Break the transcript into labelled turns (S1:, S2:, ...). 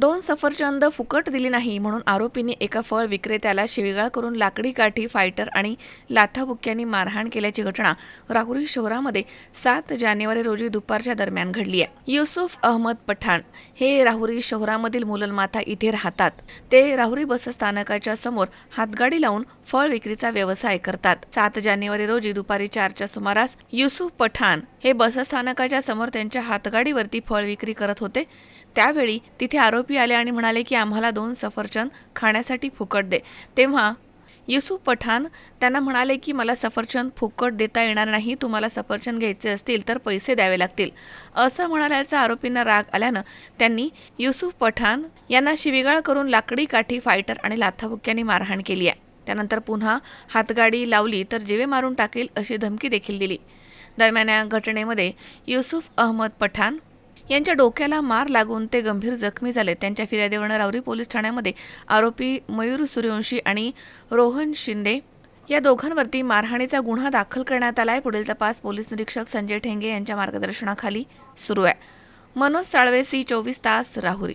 S1: दोन सफरचंद फुकट दिली नाही म्हणून आरोपींनी एका फळ विक्रेत्याला शिवीगाळ करून लाकडी काठी फायटर आणि लाथाबुक्क्यांनी मारहाण केल्याची घटना राहुरी शहरामध्ये सात जानेवारी रोजी दुपारच्या दरम्यान घडली आहे. युसुफ अहमद पठाण हे राहुरी शहरामधील मुलनमाथा इथे राहतात. ते राहुरी बसस्थानकाच्या समोर हातगाडी लावून फळ विक्रीचा व्यवसाय करतात. सात जानेवारी रोजी दुपारी चारच्या सुमारास युसुफ पठाण हे बसस्थानकाच्या समोर त्यांच्या हातगाडीवरती फळ विक्री करत होते. त्यावेळी तिथे आरोपी आले आणि म्हणाले की आम्हाला दोन सफरचंद खाण्यासाठी फुकट दे. तेव्हा युसुफ पठाण त्यांना म्हणाले की मला सफरचंद फुकट देता येणार नाही. तुम्हाला सफरचंद घ्यायचे असतील तर पैसे द्यावे लागतील. असं म्हणाल्याचा आरोपींना राग आल्यानं त्यांनी युसुफ पठाण यांना शिवीगाळ करून लाकडी काठी फायटर आणि लाथाबुक्क्यांनी मारहाण केली आहे. त्यानंतर पुन्हा हातगाडी लावली तर जीवे मारून टाकेल अशी धमकी देखील दिली. दरम्यान या घटनेमध्ये युसुफ अहमद पठाण यांच्या डोक्याला मार लागून ते गंभीर जखमी झाले. त्यांच्या फिर्यादीवरून रावरी पोलीस ठाण्यामध्ये आरोपी मयूर सूर्यवंशी आणि रोहन शिंदे या दोघांवरती मारहाणीचा गुन्हा दाखल करण्यात आलाय. पुढील तपास पोलीस निरीक्षक संजय ठेंगे यांच्या मार्गदर्शनाखाली सुरू आहे. मनोज साळवे सी चोवीस तास राहुरी.